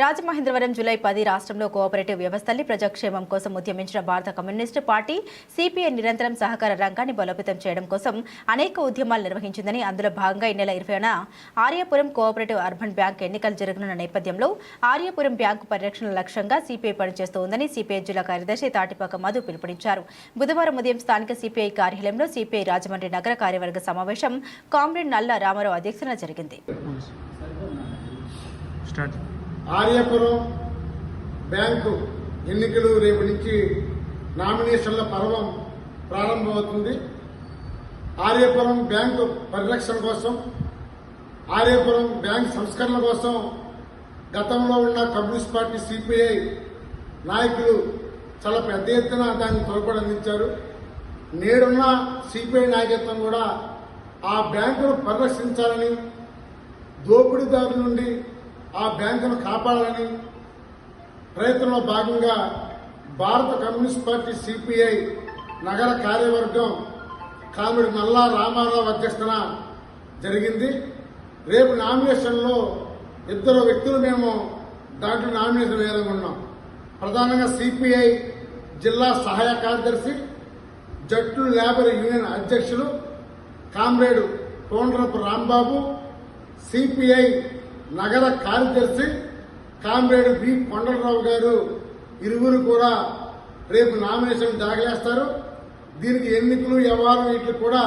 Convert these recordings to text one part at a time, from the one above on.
Rajamahendravaram July పది రాష్ట్రంలో cooperative వ్యవస్థల్ని ప్రజాక్షేమం కోసం ఉద్యమించిన భారత కమ్యూనిస్టు పార్టీ సిపిఐ నిరంతరం సహకార రంగాన్ని బలోపేతం చేయడం కోసం అనేక ఉద్యమాలు నిర్వహించిందని అందులో భాగంగా ఈ నెల ఇరవైన ఆర్యపురం కోఆపరేటివ్ అర్బన్ బ్యాంక్ ఎన్నికలు జరగనున్న నేపథ్యంలో ఆర్యపురం బ్యాంకు పరిరక్షణ లక్ష్యంగా సిపిఐ పనిచేస్తోందని సిపిఐ జిల్లా కార్యదర్శి తాటిపాక మధు పిలుపునిచ్చారు. బుధవారం ఉదయం స్థానిక సిపిఐ కార్యాలయంలో సిపిఐ రాజమండ్రి నగర కార్యవర్గ సమావేశం కామ్రేడ్ నల్ల రామారావు అధ్యక్షతన జరిగింది. స్టార్ట్ ఆర్యపురం బ్యాంకు ఎన్నికలు రేపు నుంచి నామినేషన్ల పర్వం ప్రారంభమవుతుంది. ఆర్యపురం బ్యాంకు పరిరక్షణ కోసం ఆర్యపురం బ్యాంక్ సంస్కరణ కోసం గతంలో ఉన్న కమ్యూనిస్ట్ పార్టీ సిపిఐ నాయకులు చాలా పెద్ద ఎత్తున దాన్ని తోడ్పడి అందించారు. నేడున్న సిపిఐ నాయకత్వం కూడా ఆ బ్యాంకును పరిరక్షించాలని దోపిడీదారుల నుండి ఆ బ్యాంకును కాపాడాలని ప్రయత్నంలో భాగంగా భారత కమ్యూనిస్ట్ పార్టీ సిపిఐ నగర కార్యవర్గం కామెడి నల్లా రామారావు అధ్యక్షతన జరిగింది. రేపు నామినేషన్లో ఇద్దరు వ్యక్తులు మేము దాంట్లో నామినేషన్ వేయాలనుకున్నాం ప్రధానంగా సిపిఐ జిల్లా సహాయ కార్యదర్శి జట్టు లేబర్ యూనియన్ అధ్యక్షులు కామ్రేడు కోండ్రపు రాంబాబు సిపిఐ నగర కార్యదర్శి కామ్రేడ్ బి. కొండలరావు గారు ఇరువురు కూడా రేపు నామినేషన్ దాఖలేస్తారు దీనికి ఎన్నికలు వ్యవహారం వీటికి కూడా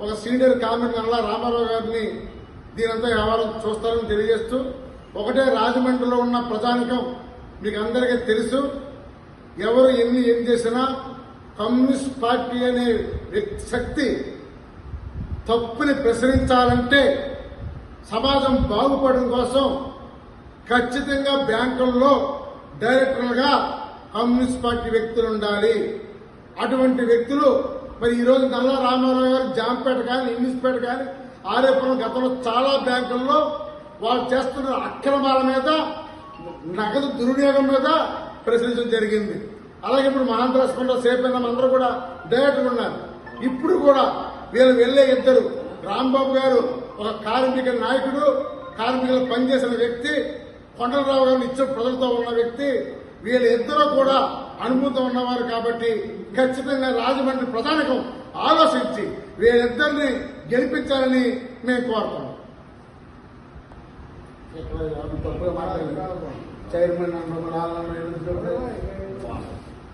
ఒక సీనియర్ కామ్రేడ్ నల్ల రామారావు గారిని దీనంతా వ్యవహారం చూస్తారని తెలియజేస్తూ ఒకటే రాజమండ్రిలో ఉన్న ప్రజానికం మీకు అందరికీ తెలుసు. ఎవరు ఎన్ని ఏం చేసినా కమ్యూనిస్ట్ పార్టీ అనే శక్తి తప్పుని ప్రసరించాలంటే సమాజం బాగుపడడం కోసం ఖచ్చితంగా బ్యాంకుల్లో డైరెక్టర్లుగా కమ్యూనిస్ట్ పార్టీ వ్యక్తులు ఉండాలి. అటువంటి వ్యక్తులు మరి ఈరోజు నల్ల రామారావు గారు జాంపేట కానీ ఇంగ్లీష్పేట కానీ ఆర్యపురం గతంలో చాలా బ్యాంకుల్లో వాళ్ళు చేస్తున్న అక్రమాల మీద నగదు దుర్వినియోగం మీద ప్రశ్నించడం జరిగింది. అలాగే ఇప్పుడు మహాంధ్రాస్పంలో సేపన్నం అందరూ కూడా డైరెక్టర్ ఉన్నారు. ఇప్పుడు కూడా వీళ్ళు వెళ్ళే ఇద్దరు రాంబాబు గారు ఒక కార్మిక నాయకుడు కార్మికులు పనిచేసిన వ్యక్తి కొండలరావు గారు నిత్యం ప్రజలతో ఉన్న వ్యక్తి వీళ్ళ ఇద్దరు కూడా అనుభూతం ఉన్నవారు కాబట్టి ఖచ్చితంగా రాజమండ్రి ప్రధానికం ఆలోచించి వీళ్ళిద్దరిని గెలిపించాలని మేము కోరుతున్నాం. చైర్మన్ నాలుగు